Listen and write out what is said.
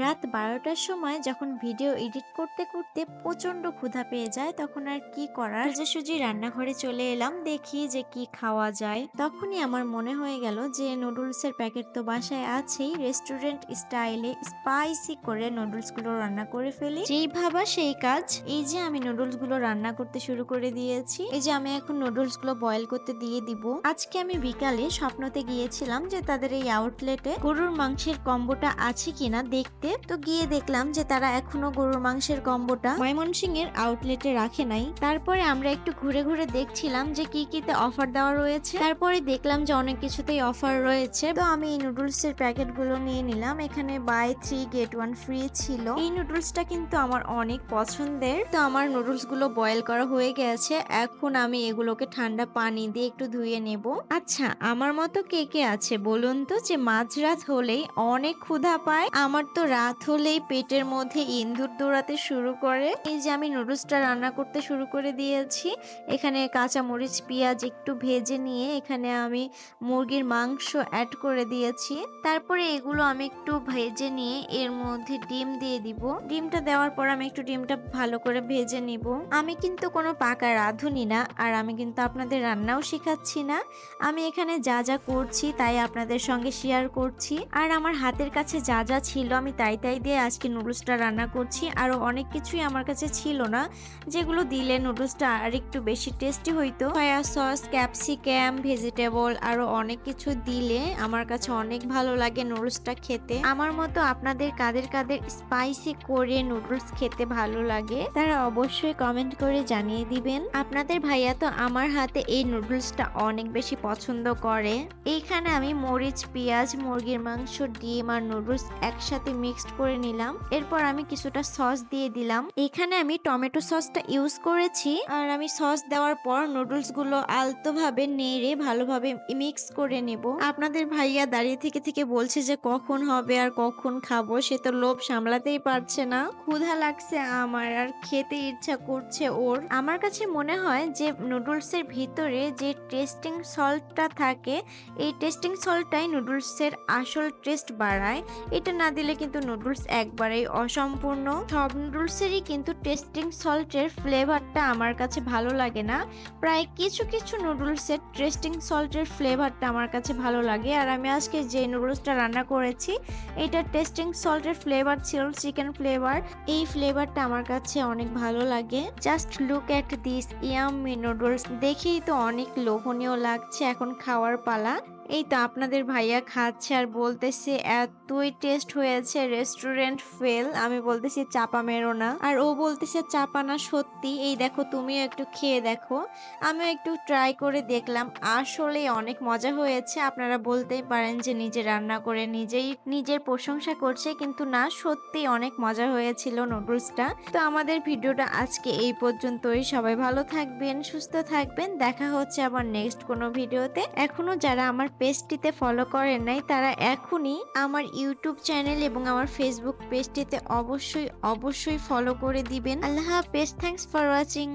রাত বারোটার সময় যখন ভিডিও এডিট করতে করতে প্রচণ্ড ক্ষুধা পেয়ে যায়, তখন আর কি করার? যে সোজাসুজি রান্নাঘরে চলে এলাম, দেখি যে কি খাওয়া যায়। তখনই আমার মনে হয়ে গেল যে নুডলসের প্যাকেট তো বাসায় আছেই, রেস্টুরেন্ট স্টাইলে স্পাইসি করে নুডলসগুলো রান্না করে ফেলি। যেই ভাবা সেই কাজ, এই যে আমি নুডলসগুলো রান্না করতে শুরু করে দিয়েছি, এই যে আমি এখন নুডলসগুলো বয়েল করতে দিয়ে দিব। আজকে আমি বিকালে স্বপ্নতে গিয়েছিলাম যে তাদের এই আউটলেটে গরুর মাংসের কম্বোটা আছে কিনা দেখতে তো গিয়ে দেখলাম যে তারা এখনও গরুর মাংসের কম্বোটা এর আউটলেটে রাখে নাই। তারপরে আমরা একটু ঘুরে ঘুরে দেখছিলাম যে কি কিতে অফার দেওয়া রয়েছে। তারপরে দেখলাম যে অনেক কিছুতেই অফার রয়েছে। তো আমি এই নুডলস এর প্যাকেটগুলো নিয়ে নিলাম। এখানে buy three get one free ছিল। এই নুডলসটা কিন্তু আমার অনেক পছন্দের। তো আমার নুডলসগুলো বয়েল করা হয়ে গেছে। এখন আমি এগুলোকে ঠান্ডা পানি দিয়ে একটু ধুয়ে নেব। আচ্ছা আমার মতো কে কে আছে বলুন তো? যে মাঝরাত হলেই অনেক ক্ষুধা পায়। আমার তো রাত হলেই পেটের মধ্যে ইন্দুর দৌড়াতে শুরু করে। এই যে আমি নুডলসটা রান্না করতে শুরু করে দিয়েছি, এখানে কাঁচা মরিচ পেঁয়াজ একটু ভেজে নিয়ে এখানে আমি মুরগির মাংস অ্যাড করে দিয়েছি। তারপরে এগুলো আমি একটু ভেজে নিয়ে এর মধ্যে ডিম দিয়ে দিব। ডিমটা দেওয়ার পর আমি একটু ডিমটা ভালো করে ভেজে নিব। আমি কিন্তু কোনো পাকা রাঁধুনি না, আর আমি কিন্তু আপনাদের রান্নাও শেখাচ্ছি না। আমি এখানে যা যা করছি তাই আপনাদের সঙ্গে শেয়ার করছি। আর আমার হাতের কাছে যা যা ছিল আমি তাই তাই দিয়ে আজকে নুডলসটা রান্না করছি। আরও অনেক কিছুই আমার কাছে ছিল না, যেগুলো দিলে নুডলসটা আর একটু বেশি টেস্টি হইতো। সয়া সস ক্যাপসিকাম ভেজিটেবল আরও অনেক কিছু দিলে আমার কাছে অনেক ভালো লাগে নুডলসটা খেতে। আমার মতো আপনাদের কাদের কাদের স্পাইসি করে নুডলস খেতে ভালো লাগে, তারা অবশ্যই কমেন্ট করে জানিয়ে দিবেন। আপনাদের ভাইয়া তো আমার হাতে এই নুডলসটা অনেক বেশি পছন্দ করে। এইখানে আমি মরিচ, পেঁয়াজ, মুরগির মাংস, ডিম আর নুডলস একসাথে মিক্সড করে নিলাম। এরপর আমি কিছুটা সস দিয়ে দিলাম। এখানে আমি টমেটো সসটা ইউজ করেছি। আর আমি সস দেওয়ার পর নুডলসগুলো আলতো ভাবে নেড়ে ভালোভাবে মিক্স করে নেব। আপনাদের ভাইয়া দাঁড়িয়ে থেকে থেকে বলছে যে কখন হবে আর কখন খাব, সে তো লোভ সামলাতেই পারছে না। ক্ষুধা লাগছে আমার, আর খেতে ইচ্ছা করছে ওর। আমার কাছে মনে হয় যে নুডলসের ভিতরে যে টেস্টিং সল্টটা থাকে, এই টেস্টিং সল্টটাই নুডলসের আসল টেস্ট বাড়ায়। এটা না দিলে কিন্তু নুডলস একবারেই অসম্পূর্ণ। সব নুডলসেরই কিন্তু টেস্টিং সল্টের ফ্লেভারটা আমার কাছে ভালো লাগে না। প্রায় কিছু কিছু নুডলসের টেস্টিং সল্টের ফ্লেভারটা আমার কাছে ভালো লাগে। আর আমি আজকে যে নুডলসটা রান্না করেছি, এটা টেস্টিং সল্টের ফ্লেভার ছিল, চিকেন ফ্লেভার। এই ফ্লেভারটা আমার কাছে অনেক ভালো লাগে। Just look at this yummy noodles. দেখেই তো অনেক লোভনীয় লাগছে এখন খাওয়ার পালা। এই তো আপনাদের ভাইয়া খাচ্ছে আর বলতেছে, এতই টেস্ট হয়েছে রেস্টুরেন্ট ফেল আমি বলতেছি, চাপা মেরো না। আর ও বলতেছে, চাপা না, সত্যি। এই দেখো, তুমিও একটু খেয়ে দেখো। আমিও একটু ট্রাই করে দেখলাম, আসলে অনেক মজা হয়েছে। আপনারা বলতেই পারেন যে নিজে রান্না করে নিজেই নিজের প্রশংসা করছে, কিন্তু না, সত্যি অনেক মজা হয়েছিল নুডলসটা তো আমাদের ভিডিওটা আজকে এই পর্যন্তই। সবাই ভালো থাকবেন, সুস্থ থাকবেন। দেখা হচ্ছে আবার নেক্সট কোনো ভিডিওতে। এখনও যারা আমার পেজটিতে ফলো করেন নাই, তারা এখনই আমার ইউটিউব চ্যানেল এবং আমার ফেসবুক পেজটিতে অবশ্যই অবশ্যই ফলো করে দিবেন। আল্লাহ হাফেজ থ্যাংকস ফর ওয়াচিং